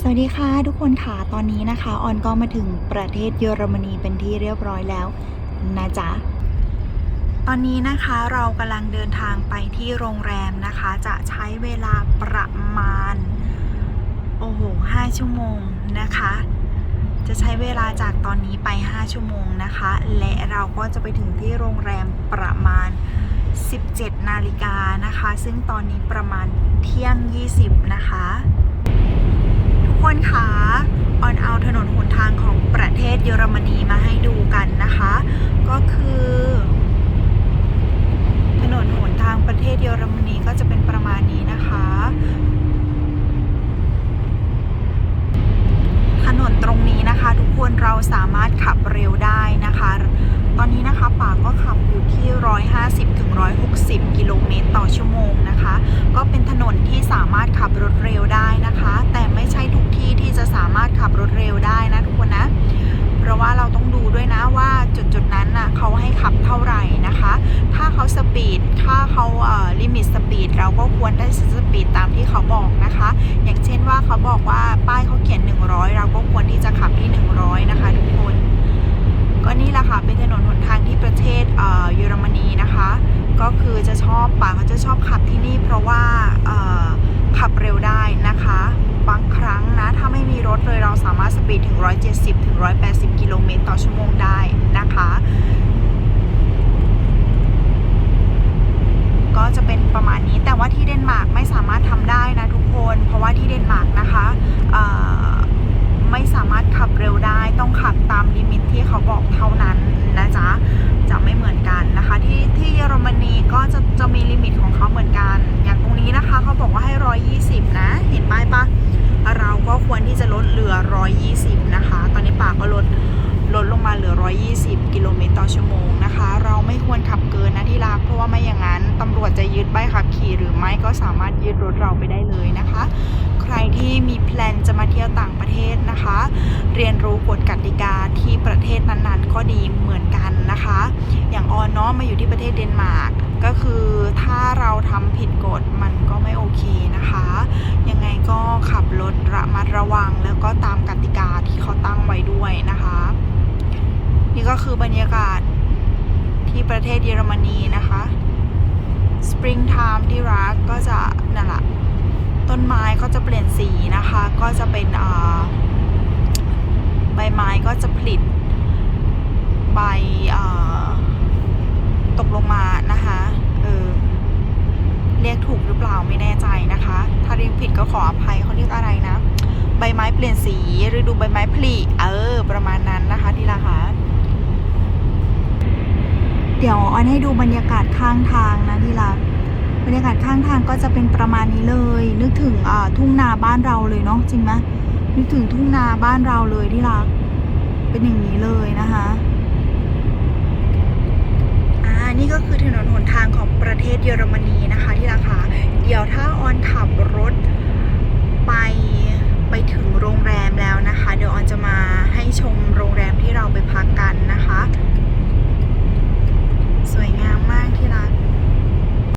สวัสดีค่ะทุกคนค่ะตอนนี้นะคะ ออนก็มาถึงประเทศเยอรมนีเป็นที่เรียบร้อยแล้วนะจ๊ะตอนนี้นะคะเรากำลังเดินทางไปที่โรงแรมนะคะ จะใช้เวลาประมาณ โอ้โห5ชั่วโมงนะคะ จะใช้เวลาจากตอนนี้ไป 5 ชั่วโมงนะคะ และเราก็จะไปถึงที่โรงแรมประมาณ 17 นาฬิกานะคะ ซึ่งตอนนี้ประมาณเที่ยง 20 นะคะ คนคะออนเอาถนนหนทางของประเทศเยอรมนีมาให้ดูกันนะคะ ก็คือ ถนนหนทางประเทศเยอรมนีก็จะเป็นประมาณนี้นะคะ ถนนตรงนี้นะคะ ทุกคนเราสามารถขับเร็วได้นะคะ ตอนนี้นะคะป่าก็ขับอยู่ สปีดถ้าเขาลิมิตสปีดเราก็ควรได้สปีดตามที่เขาบอกนะคะ อย่างเช่นว่าเขาบอกว่าป้ายเขาเขียน 100 เราก็ควรที่จะขับที่ 100 นะคะทุกคน ก็นี่แหละค่ะเป็นถนนหนทางที่ประเทศเยอรมนีนะคะ ก็คือจะชอบป่าเขาจะชอบขับที่นี่เพราะว่าขับเร็วได้นะคะ บางครั้งนะ ถ้าไม่มีรถเลยเราสามารถสปีดถึง 170 ถึง 180 กิโลเมตรต่อชั่วโมงได้นะคะ ก็จะเป็นประมาณนี้แต่ว่าที่เด นมาร์กไม่สามารถทำได้นะทุกคน เพราะว่าที่เดนมาร์กนะคะไม่สามารถขับเร็วได้ต้องขับตามลิมิตที่เขาบอกเท่านั้นนะจ๊ะจะไม่เหมือนกันนะคะ ที่ที่เยอรมนีก็จะจะมีลิมิตของเขาเหมือนกัน อย่างตรงนี้นะคะเขาบอกว่าให้ 120 นะ เห็นป้ายปะเราก็ควรที่จะลดเหลือ 120 นะคะ ตอนนี้ป่าก็ลดลดลงมาเหลือ 120 กิโลเมตรต่อชั่วโมงนะคะเรา ควรขับเกินนะที่รักเพราะว่าไม่อย่างนั้นตำรวจจะยึดใบขับขี่หรือไม่ก็สามารถยึดรถเราไปได้เลยนะคะ ใครที่มีแพลนจะมาเที่ยวต่างประเทศนะคะ เรียนรู้กฎกติกาที่ประเทศนั้นๆ ก็ดีเหมือนกันนะคะ อย่างออนเนาะมาอยู่ที่ประเทศเดนมาร์กก็คือถ้าเราทำผิดกฎมันก็ไม่โอเคนะคะ ยังไงก็ขับรถระมัดระวังแล้วก็ตามกติกาที่เขาตั้งไว้ด้วยนะคะ นี่ก็คือบรรยากาศที่ ประเทศเยอรมนีนะคะ Spring Time ที่รักก็จะนั่นแหละต้นไม้ก็จะเปลี่ยนสีนะคะ ก็จะเป็นใบไม้ก็จะผลิตใบตกลงมานะคะเออเรียกถูกหรือเปล่าไม่แน่ใจนะคะ ถ้าเรียกผิดก็ขออภัยเขาเรียกอะไรนะ ใบไม้เปลี่ยนสีฤดูใบไม้ผลิเออ ประมาณนั้นนะคะที่ราคา เดี๋ยวออนให้ดูบรรยากาศข้างทางนะที่รักบรรยากาศข้างทางก็จะเป็นประมาณนี้เลย นึกถึงอ่าทุ่งนาบ้านเราเลยเนาะจริงไหมนึกถึงทุ่งนาบ้านเราเลยที่รัก เป็นอย่างนี้เลยนะคะอ่านี่ก็คือถนนหนทางของประเทศเยอรมนีนะคะที่ราคาเดี๋ยวถ้า